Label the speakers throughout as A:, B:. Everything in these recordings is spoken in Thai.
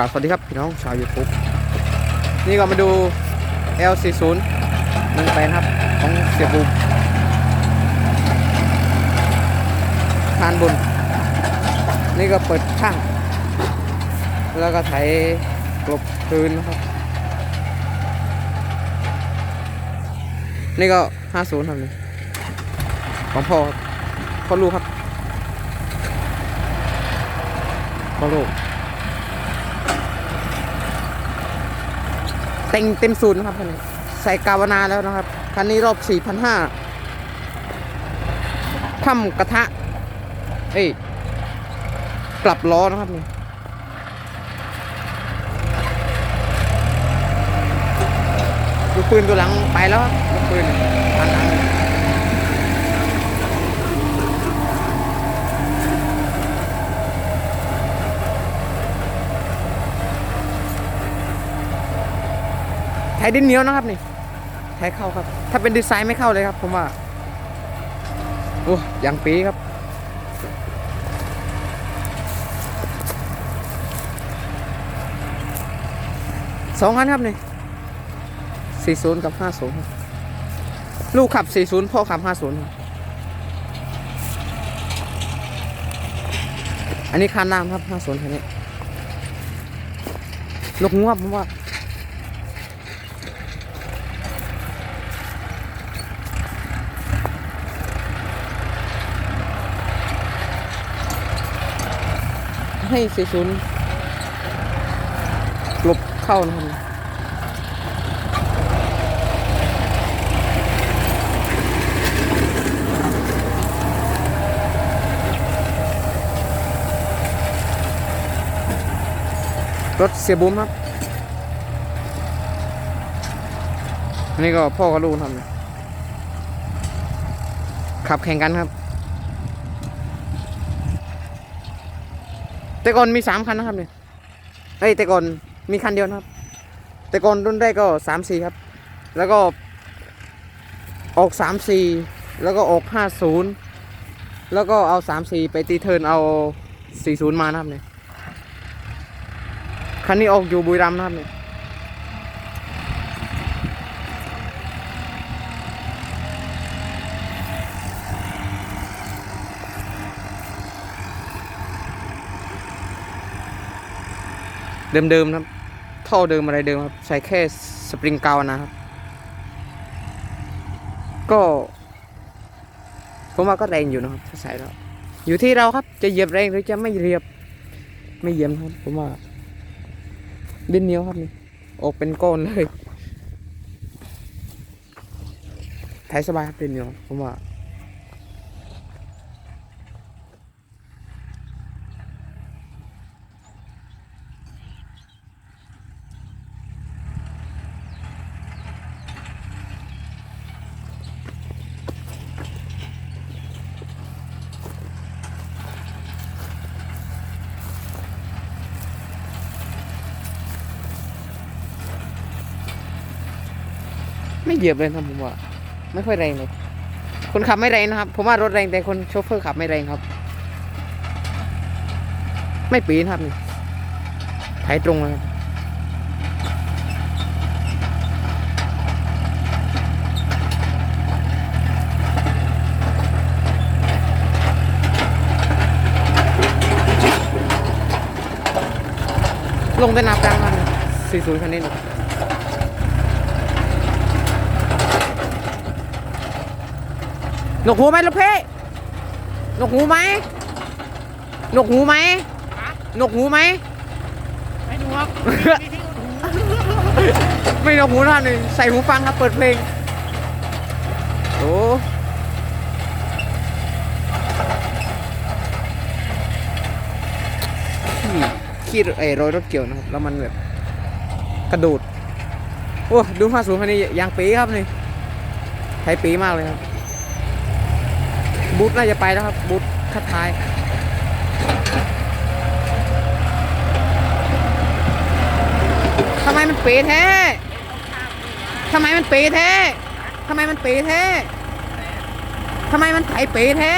A: กราบสวัสดีครับ พี่น้องชาว YouTube นี่ก็มาดู L40 หนึ่งแปลนครับ ของเสียบูมทานบุนนี่ก็เปิดข้าง แล้วก็ไถกลบพื้นนะครับ นี่ก็ 50 ครับนี่ของพ่อครับพ่อลูกครับพ่อลูก เต็งเต็มศูนย์นะครับคันนี้ใส่กาวนาแล้วนะครับคันนี้รอบ4,500ค่ำกระทะ เอ้ยกลับล้อนะครับนี่ลูกปืนตัวหลังไปแล้วลูกปืนอันหลัง ไทยดินเหนียวนะครับนี่ไทยเข้าครับ ถ้าเป็นดีไซน์ไม่เข้าเลยครับ ผมว่าโอ้ยังปีครับสองคันครับนี่สี่ศูนย์กับห้าศูนย์ลูกขับสี่ศูนย์พ่อขับห้าศูนย์อันนี้คันน้ำครับห้าศูนย์คันนี้ ลูกงวบผมว่า ให้สี่ศูนย์กลบเข้านะครับรถเสียบุ้มครับนนี้ก็พ่อกับลูกทำขับแข่งกันครับ แต่ก่อนมีสามคันนะครับเนี่ยเอ้ยแต่ก่อนมีคันเดียวนะครับ แต่ก่อนรุ่นแรกก็สามสี่ครับ แล้วก็ออกสามสี่แล้วก็ออกห้าศูนย์แล้วก็เอาสามสี่ไปตีเทินเอาสี่ศูนย์มานะครับเนี่ยคันนี้ออกอยู่บุรีรัมย์นะครับเนี่ย เดิมๆนะครับท่อเดิมอะไรเดิมครับใส่แค่สปริงเกานะครับ ก็ผมว่าก็แรงอยู่นะครับถ้าใส่แล้วอยู่ที่เราครับจะเหยียบแรงหรือจะไม่เหยียบ ไม่เหยียบครับผมว่าดินเหนียวครับนี่ออกเป็นก้อนเลยไถสบายครับดินเหนียวผมว่า ไม่เหยียบเลยครับผมว่า ไม่ค่อยแรงเลย คนขับไม่แรงนะครับ ผมว่ารถแรงแต่คนโชเฟอร์ขับไม่แรงครับ ไม่ปีนครับนี่ไถตรงเลยครับลงแต่นาบกลางมันสี่ศูนย์คันนี้นะ นวกหูไหมลูกพี่หนวกหูไหมหนวกหูไหมหนวกหูไหม
B: ไม่ดูครับ
A: ไม่หนวกหูท่านเลยใส่หูฟังครับเปิดเพลงโอ้ขี้ขี้ไอ้รอยรถเกี่ยวนะครับแล้วมันแบบกระโดดโอ้ดูห้าสูงคันนี้ยางปีครับนี่ไทยปีมากเลยครับ บูธน่าจะไปแล้วครับ บูธคัดท้ายทำไมมันเป๋แท้ทำไมมันเป๋แท้ทำไมมันเป๋แท้ทำไมมันไถเป๋แท้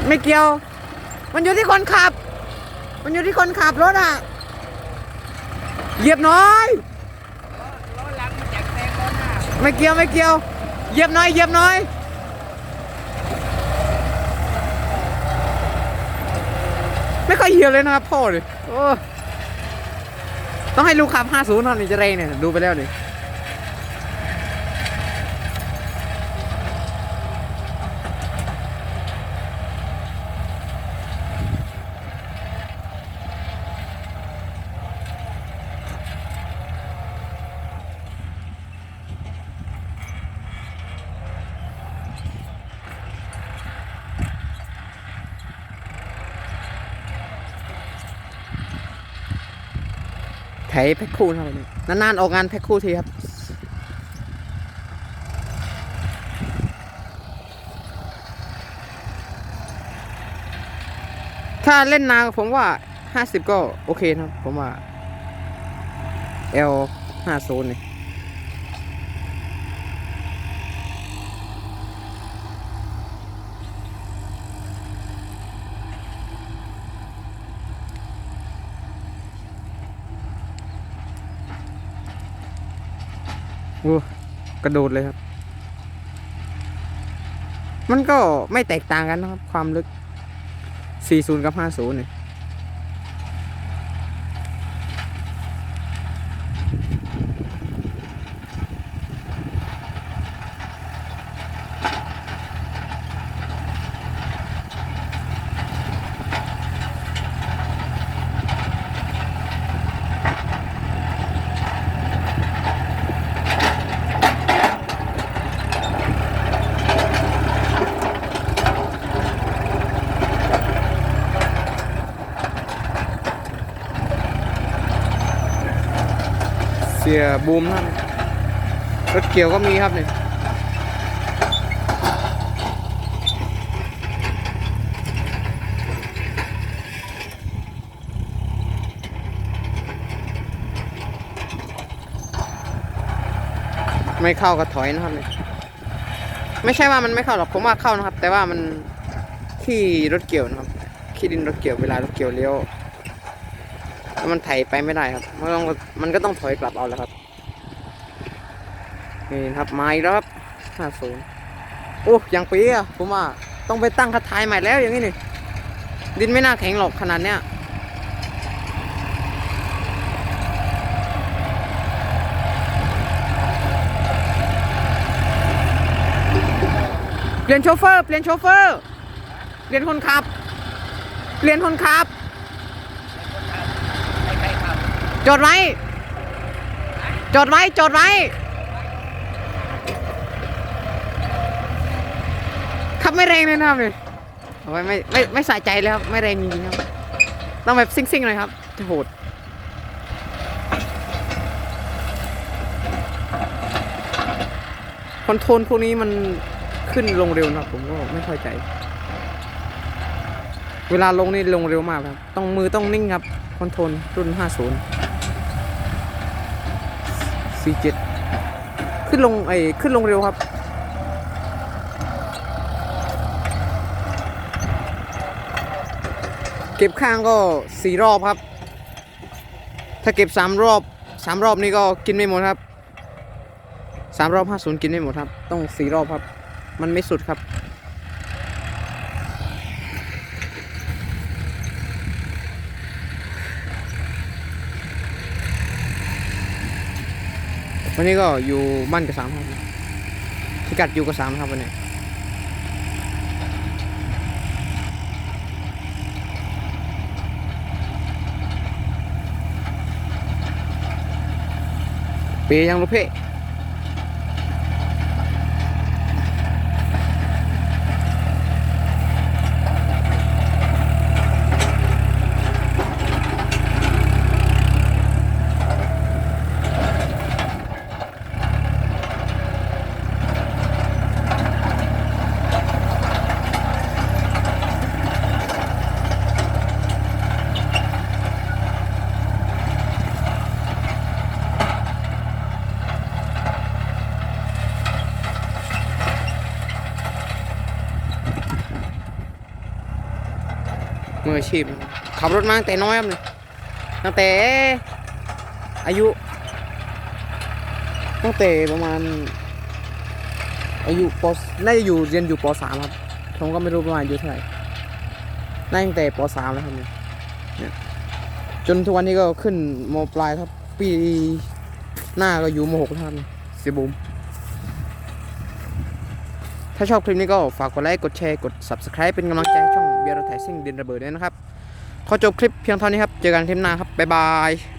A: ทไม่เกี่ยว มันอยู่ที่คนขับ มันอยู่ที่คนขับรถอะ เหยียบน้อยไม่เกี่ยวไม่เกี่ยวเหยียบน้อยเหยียบน้อยไม่ค่อยเหยียบเลยนะครับพ่อเลยต้องให้ลูกขับ50เท่านี้จะเร่งเนี่ยดูไปแล้วนี่ ถแพ็คคู่นะครับนี่นานๆออกงานแพ็คคู่ทีครับถ้าเล่นนานผมว่า50ก็โอเคนะครับ ผมว่า L 50นี่ย อ้กระโดดเลยครับ มันก็ไม่แตกต่างกันนะครับ ความลึก 40 กับ 50เนี่ย สียบูมนั่นรถเกี่ยวก็มีครับเนี่ยไม่เข้าก็ถอยนะครับเนี่ยไม่ใช่ว่ามันไม่เข้าหรอกผมว่าเข้านะครับ แต่ว่ามันที่รถเกี่ยวนะครับ ขี้ดินรถเกี่ยวเวลารถเกี่ยวเลี้ยวแล้ว มันไถไปไม่ได้ครับ มันต้องมันก็ต้องถอยกลับเอาแล้วครับ นี่ครับไมาอีกแล้วครับห้าศูนย์โอ้ยังปีอะผมว่าต้องไปตั้งคัดท้ายใหม่แล้วอย่างนี้นี่ ดินไม่น่าแข็งหรอกขนาดเนี้ยเปลี่ยนโชเฟอร์ เปลี่ยนโชเฟอร์ เปลี่ยนคนขับ เปลี่ยนคนขับ
B: ใครๆขับ
A: จดไว้ จดไว้ จดไว้ ขับไม่แรงเลยนะครับเนี่ยเอาไว้ไม่ไม่ไม่สะใจเลยครับ ไม่แรงจริงๆครับ ต้องแบบซิ่งๆหน่อยครับจะโหดคอนโทรลพวกนี้มันขึ้นลงเร็วนะผมก็ไม่เข้าใจ เวลาลงนี่ลงเร็วมากครับ ต้องมือต้องนิ่งครับคอนโทรลรุ่น 50 47 ขึ้นลงไอ้ขึ้นลงเร็วครับเก็บข้างก็สี่รอบครับ ถ้าเก็บสามรอบสามรอบนี่ก็กินไม่หมดครับสามรอบห้าศูนย์กินไม่หมดครับ ต้องสี่รอบครับ มันไม่สุดครับ วันนี้ก็อยู่บ้านกับสามครับพิกัดอยู่กับสามครับวันนี้ปย์ยังลูกเพ่ ออาชีพนะขับรถมาตั้งแต่น้อยครับเนี่ยตั้งแต่อายุ ตั้งแต่ประมาณ อายุปน่าจะอยู่เรียนอยู่ปสามครับผมก็ไม่รู้ประมาณอายุเท่าไหร่น่าตั้งแต่ปสามแล้วครับเนี่ยเนี่ยจนทุกวันนี้ก็ขึ้นมปลายครับ ปีหน้าก็อยู่มหกแล้วครับเนี่ยเสียบูมถ้าชอบคลิปนี้ก็ฝากกดไลค์ กดแชร์ กด subscribe เป็นกำลังใจให้ช่อง เบียร์ไทยซิ่งดินระเบิดด้วยนะครับ ขอจบคลิปเพียงเท่านี้ครับ เจอกันคลิปหน้าครับ บ๊ายบาย